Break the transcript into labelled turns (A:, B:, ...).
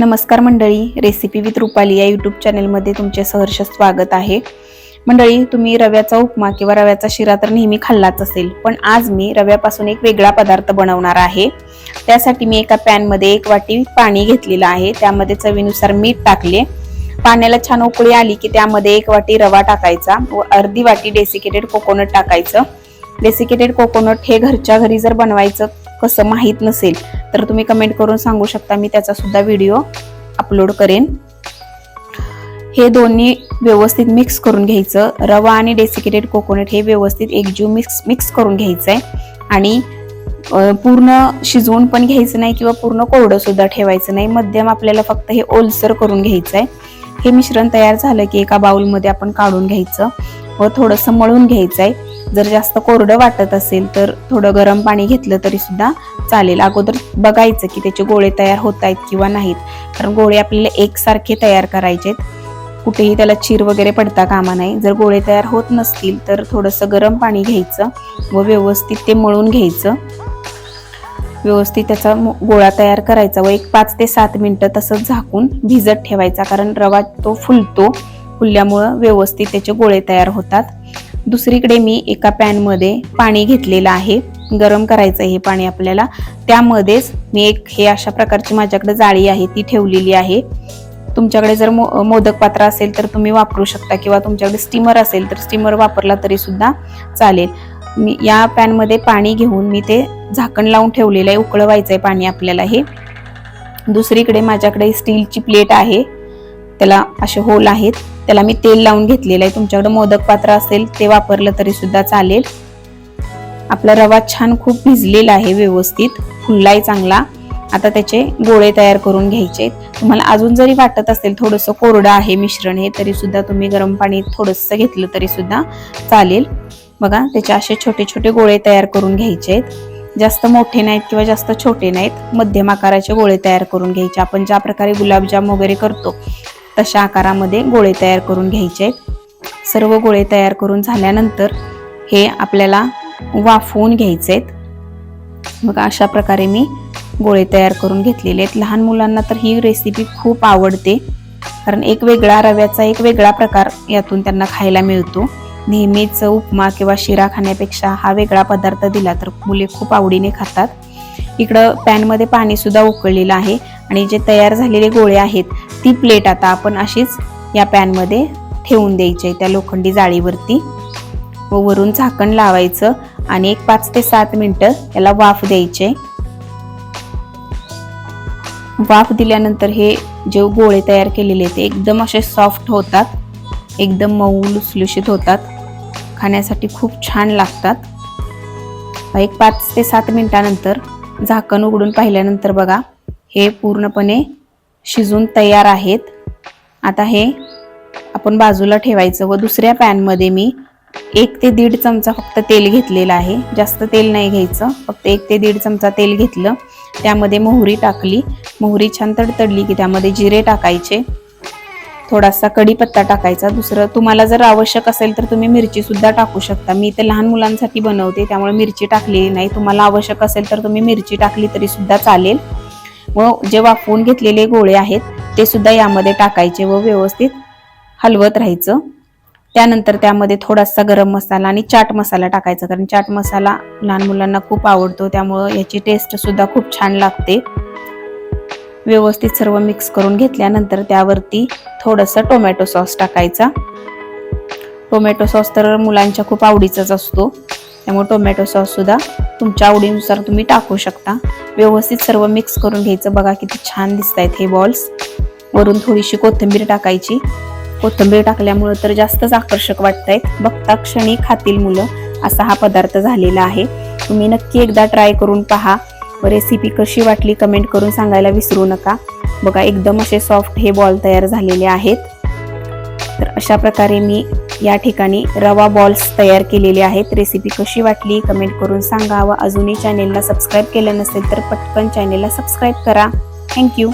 A: नमस्कार मंडळी recipe with Rupali या यूट्यूब चॅनेलमध्ये तुमचे सहर्ष स्वागत आहे. मंडळी तुम्ही रव्याचा उपमा किंवा रव्याचा शिरा तर नेहमी खाल्लाच असेल पण आज मी रव्यापासून एक वेगळा पदार्थ बनवणार आहे. त्यासाठी मी एका पॅनमध्ये एक वाटी पाणी घेतलेलं आहे त्यामध्ये चवीनुसार मीठ टाकले. पाण्याला छान उकळी आली की त्यामध्ये एक वाटी रवा टाकायचा व अर्धी वाटी डेसिकेटेड कोकोनट टाकायचं. डेसिकेटेड कोकोनट हे घरच्या घरी जर बनवायचं कसं माहीत नसेल तर तुम्ही कमेंट करून सांगू शकता. मी त्याचा सुद्धा व्हिडिओ अपलोड करेन. हे दोन्ही व्यवस्थित मिक्स करून घ्यायचं. रवा आणि डेसिकेटेड कोकोनट हे व्यवस्थित एकजीव मिक्स मिक्स करून घ्यायचं आहे आणि पूर्ण शिजवून पण घ्यायचं नाही किंवा पूर्ण कोरडं सुद्धा ठेवायचं नाही. मध्यम आपल्याला फक्त हे ओलसर करून घ्यायचं आहे हे मिश्रण तयार झालं की एका बाउलमध्ये आपण काढून घ्यायचं व थोडंसं मळून घ्यायचं आहे जर जास्त कोरडं वाटत असेल तर थोडं गरम पाणी घेतलं तरी सुद्धा चालेल. अगोदर बघायचं की त्याचे गोळे तयार होत आहेत किंवा नाहीत. कारण गोळे आपल्याला एकसारखे तयार करायचे कुठेही त्याला चीर वगैरे पडता कामा नाही जर गोळे तयार होत नसतील तर थोडंसं गरम पाणी घ्यायचं व व्यवस्थित ते मळून घ्यायचं. व्यवस्थित त्याचा गोळा तयार करायचा व एक पाच ते सात मिनटं तसंच झाकून भिजत ठेवायचा. कारण रवा तो फुलतो. फुलल्यामुळं व्यवस्थित त्याचे गोळे तयार होतात. दुसरीकडे मी एका पॅनमध्ये पाणी घेतलेलं आहे. गरम करायचं हे पाणी आपल्याला. त्यामध्येच मी एक हे अशा प्रकारची माझ्याकडे जाळी आहे ती ठेवलेली आहे. तुमच्याकडे जर मो मोदक पात्र असेल तर तुम्ही वापरू शकता किंवा तुमच्याकडे स्टीमर असेल तर स्टीमर वापरला तरी सुद्धा चालेल. मी या पॅनमध्ये पाणी घेऊन मी ते झाकण लावून ठेवलेलं आहे उकळवायचं आहे पाणी आपल्याला हे. दुसरीकडे माझ्याकडे स्टीलची प्लेट आहे. त्याला असे होल आहेत. त्याला मी तेल लावून घेतलेलं आहे. तुमच्याकडे मोदक पात्र असेल ते वापरलं तरी सुद्धा चालेल. आपला रवा छान खूप भिजलेला आहे व्यवस्थित. फुललाय चांगला. आता त्याचे गोळे तयार करून घ्यायचे. तुम्हाला अजून जरी वाटत असेल थोडंसं कोरडं आहे मिश्रण हे तरी सुद्धा तुम्ही गरम पाणी थोडंसं घेतलं तरी सुद्धा चालेल. बघा त्याचे असे छोटे छोटे गोळे तयार करून घ्यायचे आहेत. जास्त मोठे नाहीत किंवा जास्त छोटे नाहीत मध्यम आकाराचे गोळे तयार करून घ्यायचे. आपण ज्या प्रकारे गुलाबजाम वगैरे करतो तशा आकारामध्ये गोळे तयार करून घ्यायचे आहेत. सर्व गोळे तयार करून झाल्यानंतर हे आपल्याला वाफवून घ्यायचे आहेत. मग अशा प्रकारे मी गोळे तयार करून घेतलेले आहेत. लहान मुलांना तर ही रेसिपी खूप आवडते. कारण एक वेगळा रव्याचा एक वेगळा प्रकार यातून त्यांना खायला मिळतो. नेहमीच उपमा किंवा शिरा खाण्यापेक्षा हा वेगळा पदार्थ दिला तर मुले खूप आवडीने खातात. इकडं पॅनमध्ये पाणीसुद्धा उकळलेलं आहे आणि जे तयार झालेले गोळे आहेत ती प्लेट आता आपण अशीच या पॅनमध्ये ठेवून द्यायची आहे त्या लोखंडी जाळीवरती. व वरून झाकण लावायचं आणि एक पाच ते सात मिनटं याला वाफ द्यायचे वाफ दिल्यानंतर हे जे गोळे तयार केलेले ते एकदम असे सॉफ्ट होतात एकदम मऊ लुसलुशीत होतात खाण्यासाठी खूप छान लागतात. एक पाच ते सात मिनटानंतर झाकण उघडून पाहिल्यानंतर बघा हे पूर्णपणे शिजून तयार आहेत. आता हे आपण बाजूला ठेवायचं व दुसऱ्या पॅनमध्ये मी एक ते दीड चमचा फक्त तेल घेतलेलं आहे. जास्त तेल नाही घ्यायचं. फक्त एक ते दीड चमचा तेल घेतलं. त्यामध्ये मोहरी टाकली. मोहरी छान तडतडली की त्यामध्ये जिरे टाकायचे. थोडासा कढीपत्ता टाकायचा. दुसरं तुम्हाला जर आवश्यक असेल तर तुम्ही मिरचीसुद्धा टाकू शकता. मी ते लहान मुलांसाठी बनवते त्यामुळे मिरची टाकलेली नाही. तुम्हाला आवश्यक असेल तर तुम्ही मिरची टाकली तरीसुद्धा चालेल. व जे वाफवून घेतलेले गोळे आहेत ते सुद्धा यामध्ये टाकायचे व व्यवस्थित हलवत राहायचं. त्यानंतर त्यामध्ये थोडासा गरम मसाला आणि चाट मसाला टाकायचा कारण चाट मसाला लहान मुलांना खूप आवडतो त्यामुळं याची टेस्ट सुद्धा खूप छान लागते. व्यवस्थित सर्व मिक्स करून घेतल्यानंतर त्यावरती थोडंसं टोमॅटो सॉस टाकायचा. टोमॅटो सॉस तर मुलांच्या खूप आवडीचाच असतो. त्यामुळे टोमॅटो सॉससुद्धा तुमच्या आवडीनुसार तुम्ही टाकू शकता. व्यवस्थित सर्व मिक्स करून घ्यायचं. बघा किती छान दिसत आहेत हे बॉल्स वरून थोडीशी कोथिंबीर टाकायची. कोथिंबीर टाकल्यामुळं तर जास्तच आकर्षक वाटत आहेत बघता क्षणी खातील मुलं. असा हा पदार्थ झालेला आहे. तुम्ही नक्की एकदा ट्राय करून पहा. व रेसिपी कशी वाटली कमेंट करून सांगायला विसरू नका. बघा एकदम असे सॉफ्ट हे बॉल तयार झालेले आहेत. तर अशा प्रकारे मी या ठिकाणी रवा बॉल्स तयार केलेले आहेत. रेसिपी कशी वाटली? कमेंट करून सांगा व अजूनही चॅनेलला सबस्क्राईब केलं नसेल तर पटकन चॅनेलला सबस्क्राईब करा. थँक्यू